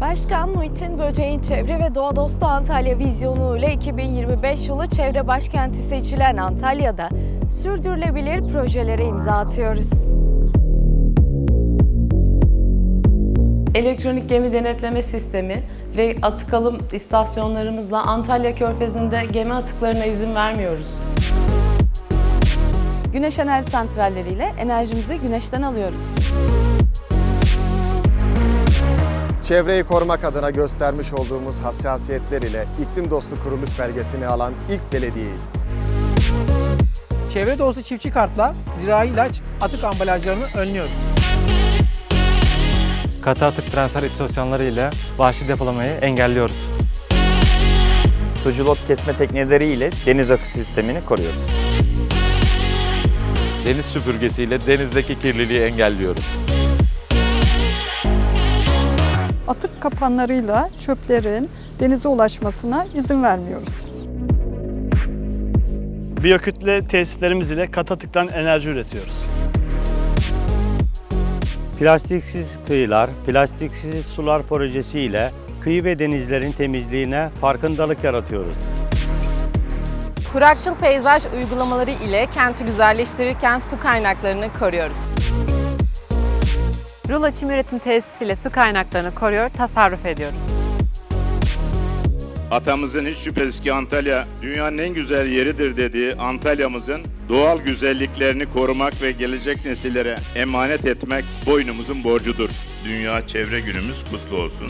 Başkan Muhittin Böceğin Çevre ve Doğa Dostu Antalya vizyonu ile 2025 yılı çevre başkenti seçilen Antalya'da sürdürülebilir projelere imza atıyoruz. Elektronik gemi denetleme sistemi ve atık alım istasyonlarımızla Antalya Körfezi'nde gemi atıklarına izin vermiyoruz. Güneş enerji santralleriyle enerjimizi güneşten alıyoruz. Çevreyi korumak adına göstermiş olduğumuz hassasiyetler ile iklim dostu kuruluş belgesini alan ilk belediyeyiz. Çevre dostu çiftçi kartla zirai ilaç atık ambalajlarını önlüyoruz. Katı atık transfer istasyonları ile vahşi depolamayı engelliyoruz. Suculot kesme teknikleriyle deniz akı sistemini koruyoruz. Deniz süpürgesiyle denizdeki kirliliği engelliyoruz. Atık kapanlarıyla çöplerin denize ulaşmasına izin vermiyoruz. Biyokütle tesislerimiz ile katı atıktan enerji üretiyoruz. Plastiksiz kıyılar, plastiksiz sular projesi ile kıyı ve denizlerin temizliğine farkındalık yaratıyoruz. Kurakçıl peyzaj uygulamaları ile kenti güzelleştirirken su kaynaklarını koruyoruz. Rulo çim üretim tesisiyle su kaynaklarını koruyor, tasarruf ediyoruz. Atamızın hiç şüphesiz ki Antalya dünyanın en güzel yeridir dediği Antalya'mızın doğal güzelliklerini korumak ve gelecek nesillere emanet etmek boynumuzun borcudur. Dünya Çevre Günümüz kutlu olsun.